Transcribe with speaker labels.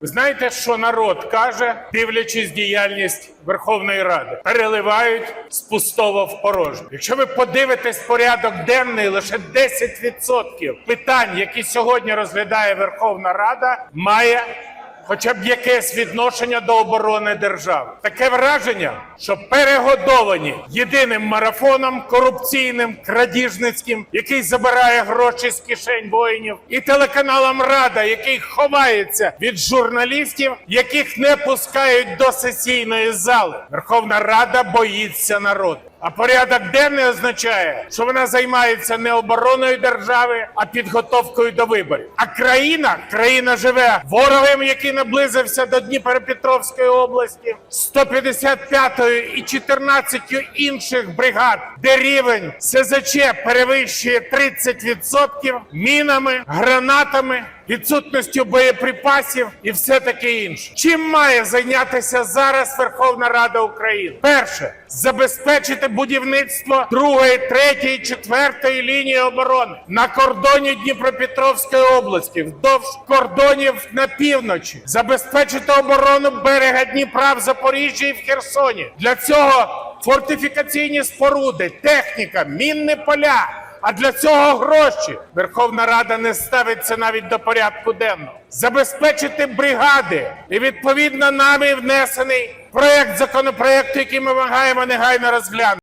Speaker 1: Ви знаєте, що народ каже, дивлячись діяльність Верховної Ради, переливають з пустого в порожнє. Якщо ви подивитесь порядок денний, лише 10% питань, які сьогодні розглядає Верховна Рада, має хоча б якесь відношення до оборони держави. Таке враження, що перегодовані єдиним марафоном корупційним, крадіжницьким, який забирає гроші з кишень воїнів, і телеканалом Рада, який ховається від журналістів, яких не пускають до сесійної зали. Верховна Рада боїться народу. А порядок денний означає, що вона займається не обороною держави, а підготовкою до виборів. А країна, країна живе ворогом, який наблизився до Дніпропетровської області, 155-ю і 14 інших бригад, де рівень СЗЧ перевищує 30%, мінами, гранатами. Відсутністю боєприпасів і все таке інше. Чим має зайнятися зараз Верховна Рада України? Перше забезпечити будівництво другої, третьої, четвертої лінії оборони на кордоні Дніпропетровської області, вздовж кордонів на півночі, забезпечити оборону берега Дніпра в Запоріжжі і в Херсоні. Для цього фортифікаційні споруди, техніка, мінні поля. А для цього гроші Верховна Рада не ставиться навіть до порядку денного. Забезпечити бригади і відповідно нами внесений проект законопроекту, який ми вимагаємо негайно розглянути.